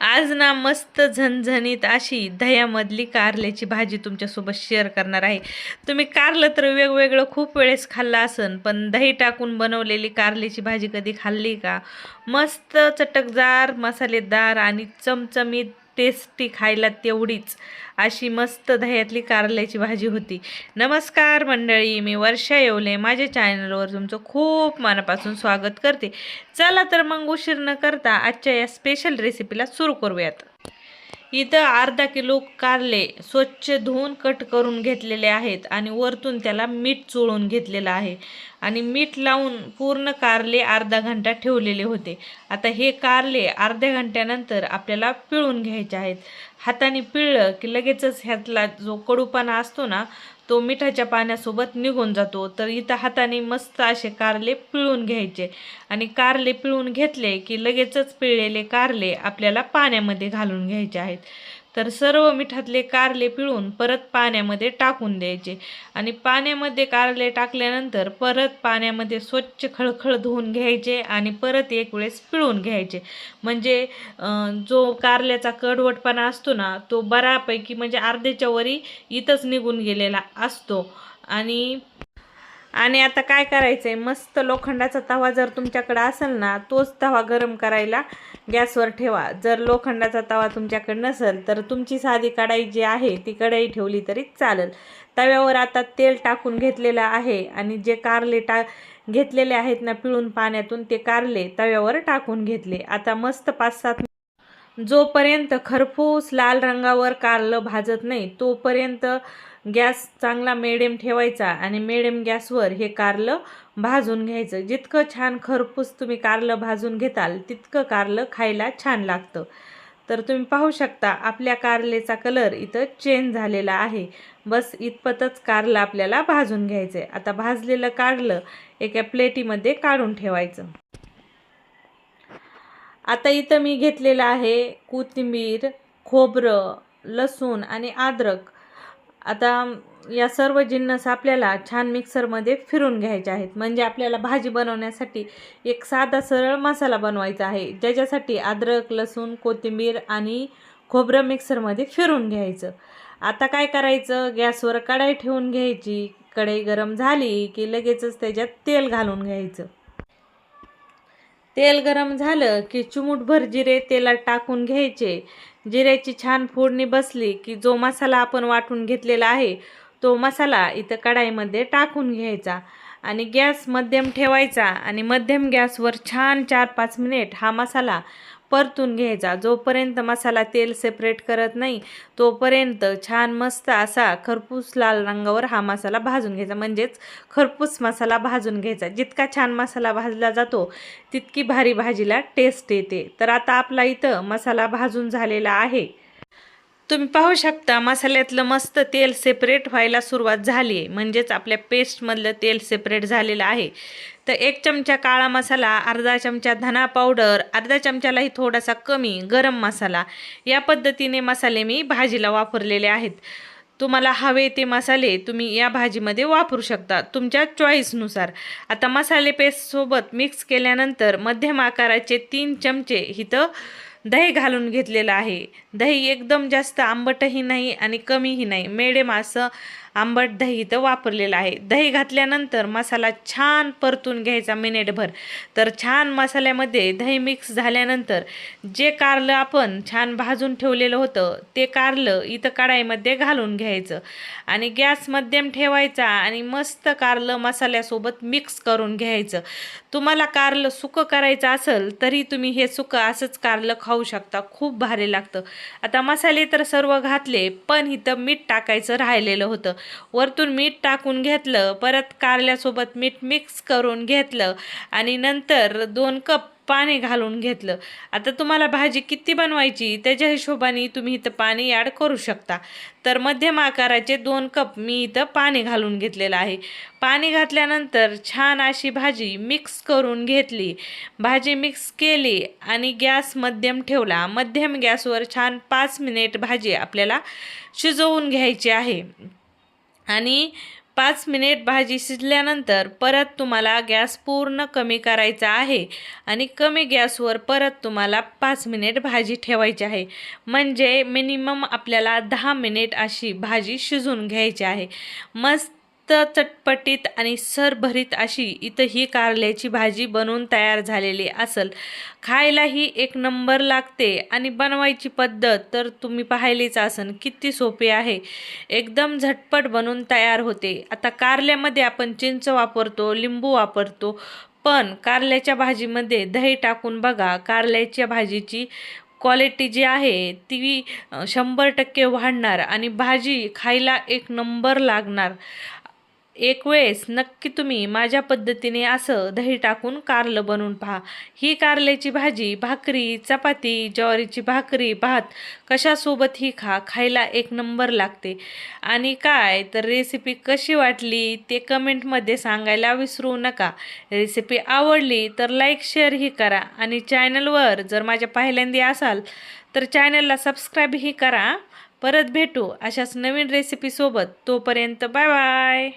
आज ना मस्त झणझणीत अशी दह्यामधली कारल्याची भाजी तुमच्यासोबत शेअर करणार आहे. तुम्ही कारलं तर वेगवेगळं खूप वेळेस खाल्लं असन पण दही टाकून बनवलेली कारल्याची भाजी कधी खाल्ली का? मस्त चटकदार मसालेदार आणि चमचमीत टेस्टी खायला तेवढीच अशी मस्त दह्यातली कारल्याची भाजी होती. नमस्कार मंडळी मी वर्षा येवले. माझ्या चॅनलवर तुमचं खूप मनापासून स्वागत करते. चला तर मग उशीर न करता आजच्या या स्पेशल रेसिपीला सुरू करूयात. इथं अर्धा किलो कारले स्वच्छ धुवून कट करून घेतलेले आहेत आणि वरतून त्याला मीठ चोळून घेतलेलं आहे. आणि मीठ लावून पूर्ण कारले अर्धा घंटा ठेवलेले होते. आता हे कारले अर्ध्या घंट्यानंतर आपल्याला पिळून घ्यायचे आहेत. हाताने पिळलं की लगेचच ह्यातला जो कडूपणा असतो ना तो मिठाच्या पाण्यासोबत निघून जातो. तर इथं हाताने मस्त असे कारले पिळून घ्यायचे. आणि कारले पिळून घेतले की लगेचच पिळलेले कारले आपल्याला पाण्यामध्ये घालून घ्यायचे आहेत. तर सर्व मिठातले कारले पिळून परत पाण्यामध्ये टाकून द्यायचे. आणि पाण्यामध्ये कारले टाकल्यानंतर परत पाण्यामध्ये स्वच्छ खळखळ धुवून घ्यायचे आणि परत एक वेळेस पिळून घ्यायचे. म्हणजे जो कारल्याचा कडवटपणा असतो ना तो बऱ्यापैकी म्हणजे अर्ध्याच्या वरी इथंच निघून गेलेला असतो. आणि आणि आता काय करायचं आहे मस्त लोखंडाचा तवा जर तुमच्याकडे असेल ना तोच तवा गरम करायला गॅसवर ठेवा. जर लोखंडाचा तवा तुमच्याकडे नसेल तर तुमची साधी कढाई जी आहे ती कढाई ठेवली तरी चालेल. तव्यावर आता तेल टाकून घेतलेलं आहे आणि जे कारले टा घेतलेले आहेत ना पिळून पाण्यातून ते कारले तव्यावर टाकून घेतले. आता मस्त पाच सात जोपर्यंत खरफूस लाल रंगावर कारलं भाजत नाही तोपर्यंत गॅस चांगला मिडियम ठेवायचा आणि मिडियम गॅसवर हे कारलं भाजून घ्यायचं. जितकं छान खरपूस तुम्ही कारलं भाजून घेताल तितकं कारलं खायला छान लागतं. तर तुम्ही पाहू शकता आपल्या कारलेचा कलर इथं चेंज झालेला आहे. बस इतपतच कारलं आपल्याला भाजून घ्यायचं आहे आता भाजलेलं कारलं एका प्लेटीमध्ये काढून ठेवायचं. आता इथं मी घेतलेलं आहे कोथिंबीर खोबरं लसूण आणि अद्रक. आता या सर्व जिन्नस आपल्याला छान मिक्सरमध्ये फिरून घ्यायचे आहेत. म्हणजे आपल्याला भाजी बनवण्यासाठी एक साधा सरळ मसाला बनवायचा आहे. ज्याच्यासाठी अद्रक लसूण कोथिंबीर आणि खोबरं मिक्सरमध्ये फिरून घ्यायचं. आता काय करायचं? गॅसवर कढाई ठेवून घ्यायची. कढई गरम झाली की लगेचच त्याच्यात तेल घालून घ्यायचं. तेल गरम झालं की चिमूटभर जिरे तेलात टाकून घ्यायचे. जिऱ्याची छान फोडणी बसली की जो मसाला आपण वाटून घेतलेला आहे तो मसाला इथं कढाईमध्ये टाकून घ्यायचा आणि गॅस मध्यम ठेवायचा आणि मध्यम गॅसवर छान चार पाच मिनिट हा मसाला परतून घ्यायचा. जोपर्यंत मसाला तेल सेपरेट करत नाही तोपर्यंत छान मस्त असा खरपूस लाल रंगावर हा मसाला भाजून घ्यायचा. म्हणजेच खरपूस मसाला भाजून घ्यायचा. जितका छान मसाला भाजला जातो तितकी भारी भाजीला टेस्ट येते. तर आता आपला इथं मसाला भाजून झालेला आहे. तुम्ही पाहू शकता मसाल्यातलं मस्त तेल सेपरेट व्हायला सुरुवात झाली आहे म्हणजेच आपल्या पेस्टमधलं तेल सेपरेट झालेलं आहे. तर एक चमचा काळा मसाला अर्धा चमचा धना पावडर अर्धा चमचालाही थोडासा कमी गरम मसाला. या पद्धतीने मसाले मी भाजीला वापरलेले आहेत. तुम्हाला हवे ते मसाले तुम्ही या भाजीमध्ये वापरू शकता तुमच्या चॉईसनुसार आता मसाले पेस्टसोबत मिक्स केल्यानंतर मध्यम आकाराचे तीन चमचे इथं दही घालून घेतलेलं आहे. दही एकदम जास्त आंबटही नाही आणि कमीही नाही. मेडे मासं आंबट दही इथं वापरलेलं आहे. दही घातल्यानंतर मसाला छान परतून घ्यायचा मिनिटभर. तर छान मसाल्यामध्ये दही मिक्स झाल्यानंतर जे कारलं आपण छान भाजून ठेवलेलं होतं ते कारलं इथं कढाईमध्ये घालून घ्यायचं. आणि गॅस मध्यम ठेवायचा आणि मस्त कारलं मसाल्यासोबत मिक्स करून घ्यायचं. तुम्हाला कारलं सुकं करायचं असेल तरी तुम्ही हे सुकं असंच कारलं खाऊ शकता. खूप भारी लागतं. आता मसाले तर सर्व घातले पण इथं मीठ टाकायचं राहिलेलं होतं. वरतून मीठ टाकून घेतलं परत कारल्यासोबत मीठ मिक्स करून घेतलं आणि नंतर दोन कप पाणी घालून घेतलं. आता तुम्हाला भाजी किती बनवायची त्याच्या हिशोबाने तुम्ही इथं पाणी ॲड करू शकता. तर मध्यम आकाराचे दोन कप मी इथं पाणी घालून घेतलेलं आहे. पाणी घातल्यानंतर छान अशी भाजी मिक्स करून घेतली. भाजी मिक्स केली आणि गॅस मध्यम ठेवला. मध्यम गॅसवर छान पाच मिनिट भाजी आपल्याला शिजवून घ्यायची आहे. आणि पाच मिनिट भाजी शिजल्यानंतर परत तुम्हाला गॅस पूर्ण कमी करायचा आहे आणि कमी गॅसवर परत तुम्हाला पाच मिनिट भाजी ठेवायची आहे. म्हणजे मिनिमम आपल्याला दहा मिनिट अशी भाजी शिजून घ्यायची आहे. मस्त चटपटीत आणि सरभरीत अशी इथं ही कारल्याची भाजी बनवून तयार झालेली असेल. खायलाही एक नंबर लागते आणि बनवायची पद्धत तर तुम्ही पाहिलीच असन किती सोपी आहे. एकदम झटपट बनून तयार होते. आता कारल्यामध्ये आपण चिंच वापरतो लिंबू वापरतो पण कारल्याच्या भाजीमध्ये दही टाकून बघा कारल्याच्या भाजीची क्वालिटी जी आहे ती शंभर टक्के वाढणार आणि भाजी खायला एक नंबर लागणार. एक वेळेस नक्की तुम्ही माझ्या पद्धतीने असं दही टाकून कारलं बनवून पहा. ही कारल्याची भाजी भाकरी चपाती ज्वारीची भाकरी भात कशासोबत ही खा खायला एक नंबर लागते. आणि काय तर रेसिपी कशी वाटली ते कमेंटमध्ये सांगायला विसरू नका. रेसिपी आवडली तर लाईक शेअरही करा. आणि चॅनलवर जर माझ्या पहिल्यांदा असाल तर चॅनलला सबस्क्राईबही करा. परत भेटू अशाच नवीन रेसिपीसोबत तोपर्यंत बाय बाय